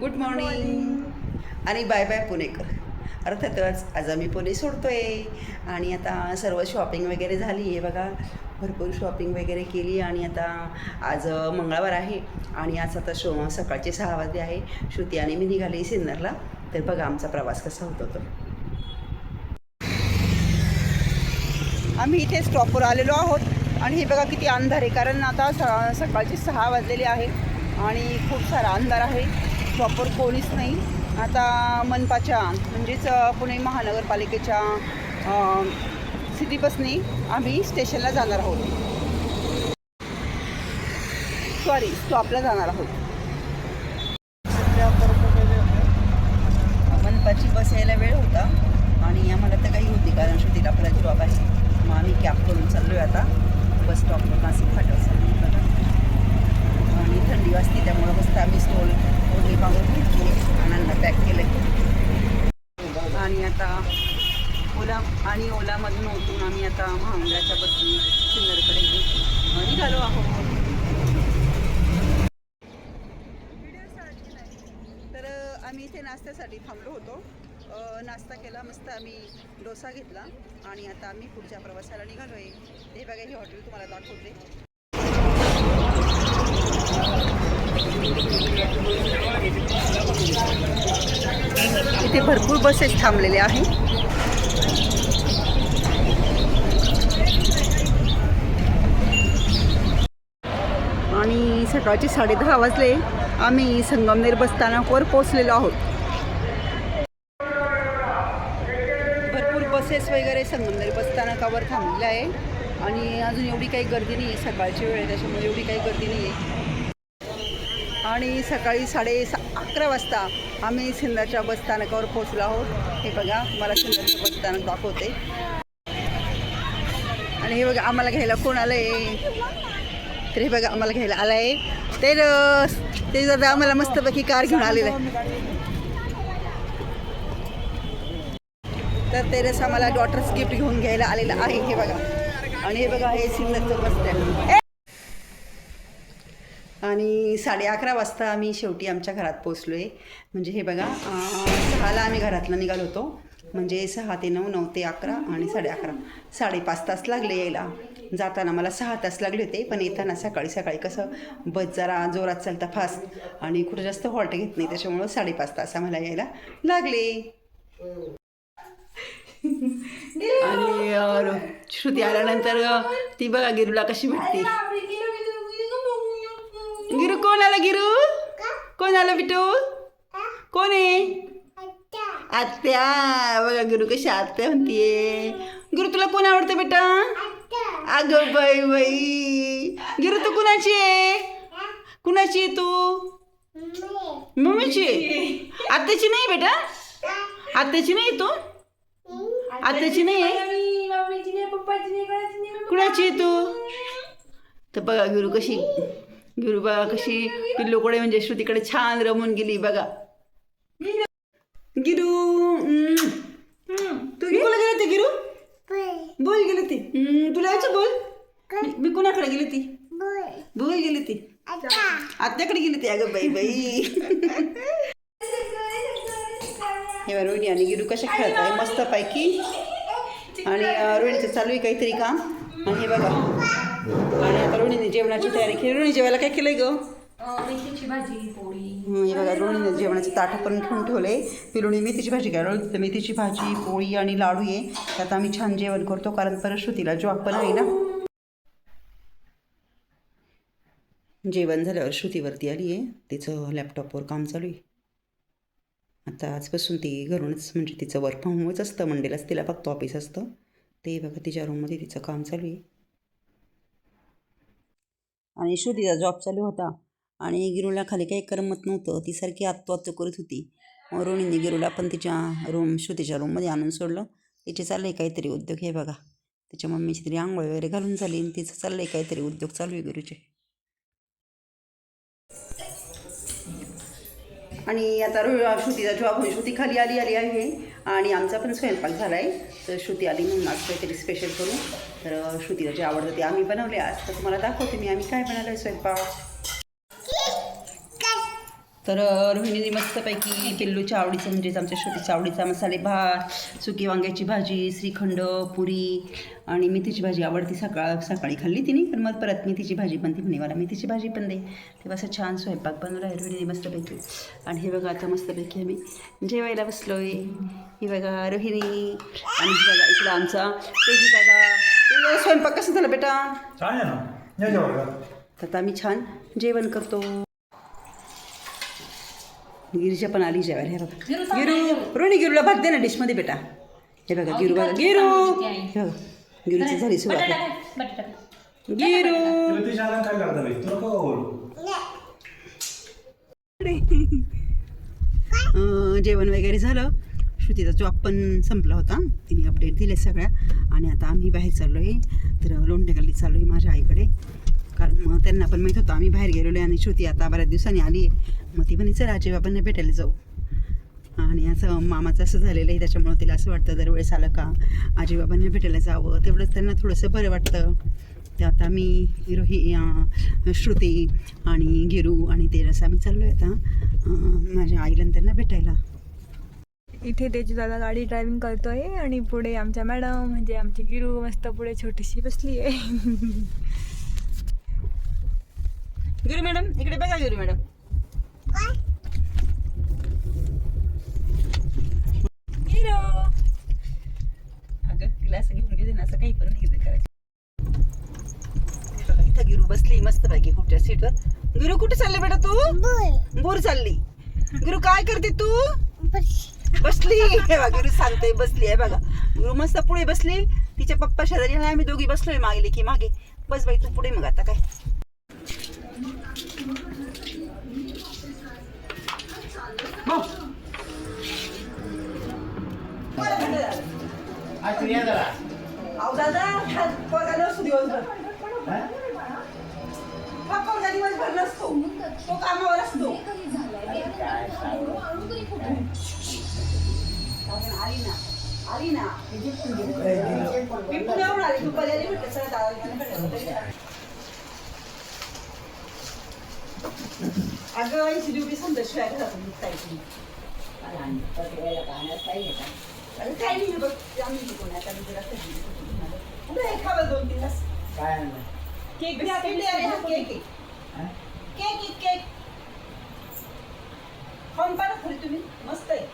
Good morning आणि bye bye पुणेकर. अर्थातच आज आम्ही पुणे सोडतोय. आणि आता सर्व शॉपिंग वगैरे झाली आहे बघा. भरपूर शॉपिंग वगैरे केली आणि आता आज मंगळवार आहे. आणि आज आता शो सकाळचे सहा वाजले आहे. श्रुती आणि मी निघाली सिन्नरला. तर बघा आमचा प्रवास कसा होतो तो आम्ही इथे स्टॉपवर आलेलो आहोत. आणि हे बघा किती अंधार आहे. कारण आता स सकाळचे सहा वाजलेले आहे. आणि खूप सारा अंधार आहे. प्रॉपर कोणीच नाही. आता मनपाच्या म्हणजेच पुणे महानगरपालिकेच्या सिटी बसने आम्ही स्टेशनला जाणार आहोत. सॉरी स्टॉपला जाणार आहोत. मनपाची बस यायला वेळ होता आणि आम्हाला तर काही होती कारण श्रुतीला आपला जॉब आहे. मग आम्ही कॅब करून चाललो आहे आता. बस स्टॉपवर नाशिक फाट्यावर आणि थंडी वाजते त्यामुळं मस्त आम्ही स्टॉल ओढणी अण्णांना पॅक केलं आणि आता ओला आणि ओलामधून उतरून आम्ही आता महामंडळाच्या बसून सिन्नरकडे निघालो आहोत. तर आम्ही इथे नाश्त्यासाठी थांबलो होतो. नाश्ता केला मस्त आम्ही डोसा घेतला. आणि आता आम्ही पुढच्या प्रवासाला निघालो आहे हे बघा हे हॉटेल तुम्हाला दाखवते. इथे भरपूर बसेस थांबलेल्या आहे आणि सकाळचे साडेदहा वाजले. आम्ही संगमनेर बसस्थानकावर पोहोचलेलो आहोत. भरपूर बसेस वगैरे संगमनेर बसस्थानकावर थांबलेलं आहे. आणि अजून एवढी काही गर्दी नाही आहे सकाळची वेळ त्याच्यामुळे एवढी काही गर्दी नाही आहे आणि सकाळी साडे सा अकरा वाजता आम्ही सिन्नरच्या बसस्थानकावर पोहोचलो आहोत. हे बघा मला सिन्नरचं बसस्थानक दाखवते. आणि हे बघा आम्हाला घ्यायला कोण आलं आहे तर हे बघा आम्हाला घ्यायला आलं आहे तर ते दादा आम्हाला मस्तपैकी कार घेऊन आलेलं आहे. तर तेरस आम्हाला डॉटर्स गिफ्ट घेऊन घ्यायला आलेलं आहे हे बघा. आणि हे बघा हे सिन्नरचं बस आणि साडे अकरा वाजता आम्ही शेवटी आमच्या घरात पोचलो आहे म्हणजे हे बघा सहाला आम्ही घरातनं निघालो होतो. म्हणजे सहा ते नऊ नऊ ते अकरा आणि साडे अकरा. साडेपाच तास लागले यायला. जाताना मला सहा तास लागले होते पण येताना सकाळी सकाळी कसं बस जरा जोरात चालता फास्ट आणि कुठं जास्त हॉल्ट घेत नाही त्याच्यामुळं साडेपाच तास आम्हाला यायला लागले. आणि श्रुती आल्यानंतर ती बघा गिरूला कशी भेटते? गिरू कोण आला गिरू कोण आलं बिटू कोण आहे आत्या बघा गिरू कशी आत्या म्हणतीये गुरु तुला कोण आवडतं बेटा अगं बाई बाई गिरू तू कुणाची आहे कुणाची आहे तू मम्मीची आहे? आत्याची नाही बेटा आत्याची नाही तू आत्याची नाही आहे कुणाची आहे तू तर बघा गिरू कशी गिरू बघा कशी पिल्लूकडे म्हणजे श्रुतीकडे छान रमून गेली बघा. गिरू तू बोला गेले ते गिरू? बोल गेले ती तुला यायचं बोल. मी- मी कुणाकडे गेली ती बोल गेली ती आत्याकडे गेली ती अगं बाई बाई. हे रोहिणी आणि गिरू कशा खेळत आहे मस्त पैकी. आणि रोहिणीचं चालू आहे काहीतरी काम. आणि हे बघा. आणि आता रोहिणीने जेवणाची तयारी केली. रोहिणी जेवायला काय केलंय ग? मेथीची भाजी पोळी. बघा रोहिणीने जेवणाचं ताटं पण ठेवून ठेवले. पिलुणी मेथीची भाजी काय रोहिणी तर मेथीची भाजी पोळी आणि लाडू आहे त्यात आम्ही छान जेवण करतो कारण परत श्रुतीला जॉब पण आहे ना. जेवण झाल्यावर श्रुतीवरती आली आहे. तिचं लॅपटॉपवर काम चालू आहे. आता आजपासून ती घरूनच म्हणजे तिचं वर्क फ्रॉम होमच असतं. मंडेलाच तिला फक्त ऑफिस असतं. ते बघा तिच्या रूममध्ये तिचं काम चालू आहे. आणि श्रुतीचा जॉब चालू होता. आणि गिरूला खाली काही करमत नव्हतं. ती सारखी आत्तो आत्तो करत होती. मग रोणीने गिरूला पण तिच्या रूम श्रुतीच्या रूममध्ये आणून सोडलं. तिचे चाललं आहे काहीतरी उद्योग हे बघा. तिच्या मम्मीची तरी आंघोळ वगैरे घालून झाली आणि तिचं चाललं आहे काहीतरी उद्योग चालू आहे गुरुचे आणि आता श्रुतीचा जॉब श्रुती खाली आली आली आहे. आणि आमचा पण स्वयंपाक झाला आहे तर श्रुती आली म्हणून आज काहीतरी स्पेशल करू. तर श्रुतीला जे आवडतं ते आम्ही बनवले आज. तर तुम्हाला दाखवते मी आम्ही काय बनवलं आहे स्वयंपाक. तर रोहिणीने मस्तपैकी पिल्लूच्या आवडीचं म्हणजेच आमच्या छोटीच्या आवडीचा मसाले भात सुकी वांग्याची भाजी श्रीखंड पुरी आणि मेथीची भाजी आवडती. सकाळ सकाळी खाल्ली तिने पण मग परत मेथीची भाजी पण ती म्हणे मला मेथीची भाजी पण दे. तेव्हा असं छान स्वयंपाक बनवला आहे रोहिणीने मस्तपैकी. आणि हे बघा आता मस्तपैकी आम्ही जेवायला बसलो आहे ही बघा रोहिणी आणि बघा इकडं आमचा तेजी दादा. स्वयंपाक कसं झालं बेटा? तर आता आम्ही छान जेवण करतो. गिरीच्या पण आली जेवायला हे बघा. गिरू रोणी गिरूला भात दे ना डिशमध्ये बेटा. हे बघा गिरू बघा. गिरू. हे बघा गिरूची झाली सुरुवात? गिरू. जेवण वगैरे झालं. श्रुतीचा जॉब पण संपला होता. तिने अपडेट दिले सगळ्या. आणि आता आम्ही बाहेर चाललो आहे तर लोंढे चाललो आहे माझ्या आईकडे. कारण मग त्यांना पण माहीत होतं आम्ही बाहेर गेलेलो आहे आणि श्रुती आता बऱ्याच दिवसांनी आली आहे. मग ती म्हणे चला आजी बाबांना भेटायला जाऊ. आणि असं मामाचं असं झालेलं आहे त्याच्यामुळं तिला असं वाटतं दरवेळेस आलं का? आजीबाबांना भेटायला जावं. तेवढंच त्यांना थोडंसं बरं वाटतं. ते आता मी रोही श्रुती आणि गिरू आणि तेरस आम्ही चाललो आहे आता माझ्या आईला त्यांना भेटायला. इथे त्याची दादा गाडी ड्रायव्हिंग आहे आणि पुढे आमच्या मॅडम म्हणजे आमची गिरू मस्त पुढे छोटीशी बसली आहे गिरू मॅडम इकडे बघा गिरू मॅडम. गिरू. अगं तिला असं घेऊन गेले ना असं काही पण नाही करायचं. इथं गिरू बसली मस्त पैकी कुठच्या सीटवर गिरू कुठे चालले बेटा तू? बोर चालली. गिरू काय करते तू? बसली. हे गिरू सांगते बसली आहे बघा. गिरू मस्त पुढे बसली. तिच्या पप्पा शेजारी आम्ही दोघी बसलोय मागली की मागे. बस बाई तू पुढे मग आता काय. आली ना. आली ना. मी पुण्यावरून आली. तू पर्याय म्हटलं सर दादा भेटायला अगं ऐंशी ड्युटी समजा शिवाय घरातून निघता येत नाही. अरे काही नाही बघ आम्ही खावं दोन तीन तास. केक हा केक आहे. केक आहे, केक. खाऊन पाहा ना खरी तुम्ही. मस्त आहे.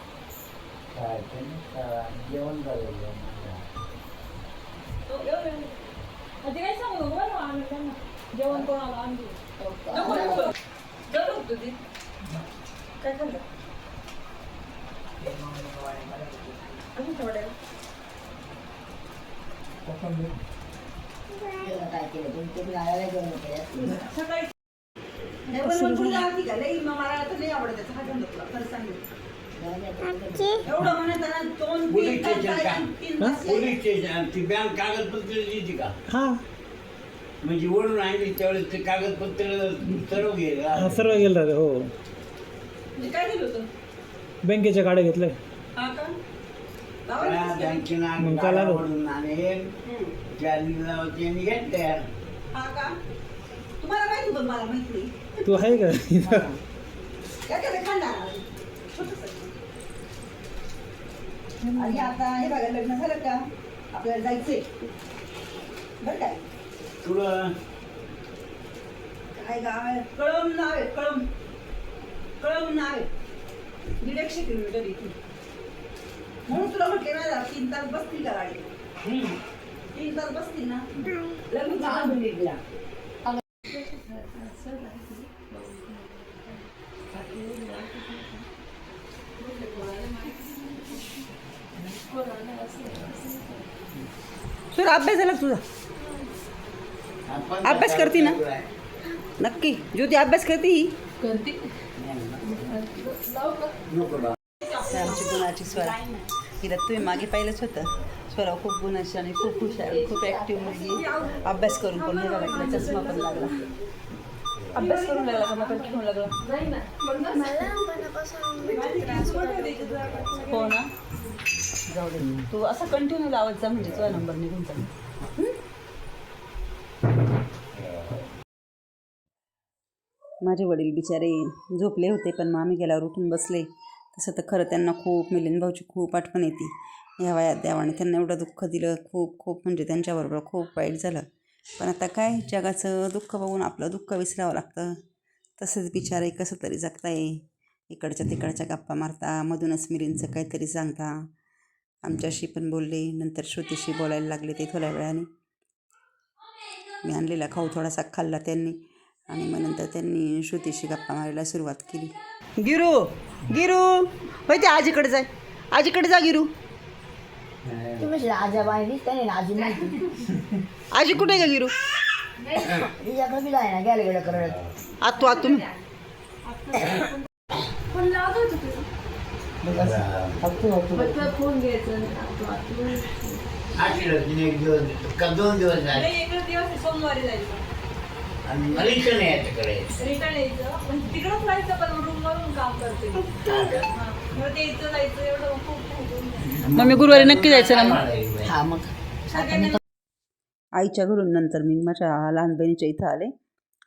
तो एवढं एवढं. जेवण कोणाला आणली नको, नको. तुझी. काय खाल्लं अजून थोडं सकाळी का? लई मला तर लई आवडत त्याचा हा तुला, खरं एवढं म्हणत दोन तीन तीन ती बँक कागदपत्र लिहिली का म्हणजे ओढून आणली त्यावेळेस ते कागदपत्र सर्व हा, गेलं सर्व गेलं रे हो म्हणजे काय होतं बँकेच्या गाड्या घेतल्या हा का? ना त्या बिस्किट. बँकेनं मग काय गाड्या लागलं? ओढून आणले हम्म. त्या त्यांनी घेतल्या हा का? तुम्हाला माहिती पण मला माहीत नाही तू आहे का इथं? काय काय खाणार छोटंसं. आणि आता हे बघा लग्न झालं का आपल्याला जायचंय बरं काय तुला काय गाव आहे कळम नाव आहे कळम. कळम नाव आहे दीड एकशे किलोमीटर इथून म्हणून तुला म्हटले ना तीन तास बसतील का गाडी? तीन तास बसतील ना. सर अभ्यास झाला तुझा? अभ्यास करते ना? नक्की. ज्योती अभ्यास करते ही. आमची गुणाची स्वरा. हिला तुम्ही मागे पाहिलंच होतं. स्वरा खूप गुणाची आणि खूप हुशार खूप ॲक्टिव्ह मुलगी. अभ्यास करून पण नाही लागला चष्मा पण लागला. अभ्यास करून लागला का? मोबाईल घेऊन लागला. हो ना? जाऊ दे. तू असं कंटिन्यू लावत जा म्हणजे तुझा नंबर निघून जाईल. माझे वडील बिचारे झोपले होते पण मग आम्ही गेल्यावर उठून बसले. तसं तर खरं त्यांना खूप मिलिंद भाऊची खूप आठवण येते. ह्या वयात देवाने त्यांना एवढं दुःख दिलं खूप खूप म्हणजे त्यांच्याबरोबर खूप वाईट झालं. पण आता काय जगाचं दुःख बघून आपलं दुःख विसरावं लागतं. तसंच बिचारे कसं तरी जगताय. इकडच्या तिकडच्या गप्पा मारता मधूनच मिलिंदचं काहीतरी सांगता. आमच्याशी पण बोलले नंतर श्रुतीशी बोलायला लागले ते थोड्या वेळाने. मी आणलेला खाऊ थोडासा खाल्ला त्यांनी. आणि मग नंतर त्यांनी श्रुतीशी गप्पा मारायला सुरुवात केली. गिरू गिरू होय ते आजीकडे जाय. आजीकडे जा गिरू. तुम्ही आजा बाहेर त्याने आजी माहिती. आजी कुठे का गिरू? आत तू आत फोन घ्यायचं दोन दिवस सोमवारी जायचं. आणि रिटर्न यायचं पण पण काम करते. हां. मग ते इथं जायचं एवढं खूप खूप होऊन जातं. मग मी गुरुवारी नक्की जायचं ना मग? हा मग. आईच्या घरून नंतर मी माझ्या लहान बहिणीच्या इथं आले.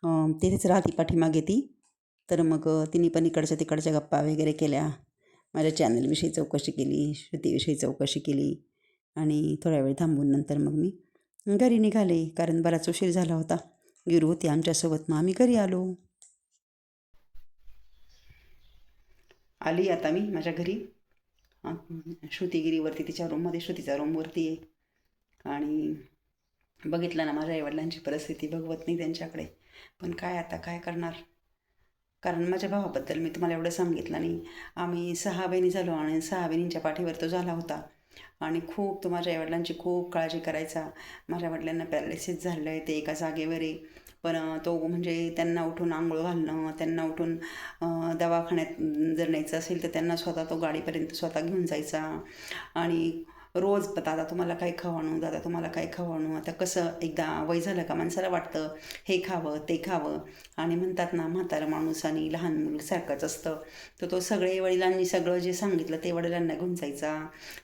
अं, तिथेच राहती पाठीमागे ती. तर मग अं, तिने पण इकडच्या तिकडच्या गप्पा वगैरे केल्या. माझ्या चॅनलविषयी चौकशी केली श्रुतीविषयी चौकशी केली. आणि थोड्या वेळ थांबून नंतर मग मी घरी निघाले कारण बराच उशीर झाला होता. गिरू होती आमच्यासोबत मग आम्ही घरी आलो. आली आता मी माझ्या घरी. श्रुतीगिरीवरती तिच्या रूममध्ये श्रुतीच्या रूमवरती आहे. आणि बघितलं ना माझ्या आईवडिलांची परिस्थिती बघवत नाही त्यांच्याकडे. पण काय आता काय करणार? कारण माझ्या भावाबद्दल मी तुम्हाला एवढं सांगितलं नाही. आम्ही सहा बहिणी झालो आणि सहा बहिणींच्या पाठीवर तो झाला होता. आणि खूप तो माझ्या आईवडिलांची खूप काळजी करायचा. माझ्या वडिलांना पॅरालिसिस झालं आहे ते एका जागेवर आहे पण तो म्हणजे त्यांना उठून आंघोळ घालणं त्यांना उठून दवाखान्यात जर न्यायचं असेल तर त्यांना स्वतः तो गाडीपर्यंत स्वतः घेऊन जायचा. आणि रोज दादा तुम्हाला काय खवाणू दादा तुम्हाला काय खवाणू आता कसं एकदा वय झालं का माणसाला वाटतं हे खावं ते खावं. आणि म्हणतात ना म्हातारा माणूस आणि लहान मुलं सारखंच असतं. तर तो सगळे वडिलांनी सगळं जे सांगितलं ते वडिलांना घेऊन जायचा.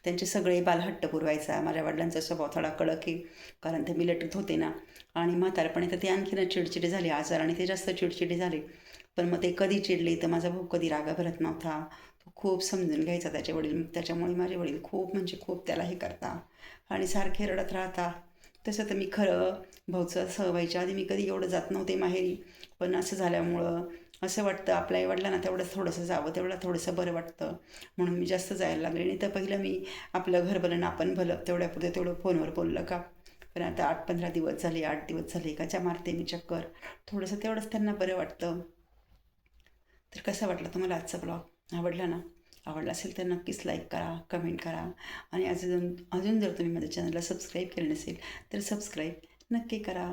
त्यांचे सगळे बालहट्ट पुरवायचा. माझ्या वडिलांचा स्वभाव थोडा कडक आहे कारण ते मिलिटरीत होते ना. आणि म्हातारपणे तर ते आणखीनच चिडचिडे झाले आजार आणि ते जास्त चिडचिडे झाले. पण मग ते कधी चिडले तर माझा भाऊ कधी रागा भरत नव्हता. तो खूप समजून घ्यायचा त्याचे वडील. त्याच्यामुळे माझे वडील खूप म्हणजे खूप त्याला हे करता. आणि सारखे रडत राहता. तसं तर मी खरं भाऊचं सहवायच्या व्हायच्या आधी मी कधी एवढं जात नव्हते माहेरी. पण असं झाल्यामुळं असं वाटतं आपल्या आईवडिलांना तेवढं थोडंसं जावं तेवढं थोडंसं बरं वाटतं. म्हणून मी जास्त जायला लागले. नाही तर पहिलं मी आपलं घर भलं ना आपण भलं तेवढ्यापुरतं तेवढं फोनवर बोललं का? पण आता आठ पंधरा दिवस झाले आठ दिवस झाले काच्या मारते मी चक्कर. थोडंसं तेवढंच त्यांना बरं वाटतं. तर कसं वाटलं तुम्हाला आजचा ब्लॉग आवडला ना? आवडला असेल तर नक्कीच लाईक करा कमेंट करा. आणि अजून अजून जर तुम्ही माझ्या चॅनलला सबस्क्राईब केलं नसेल तर सबस्क्राईब नक्की करा.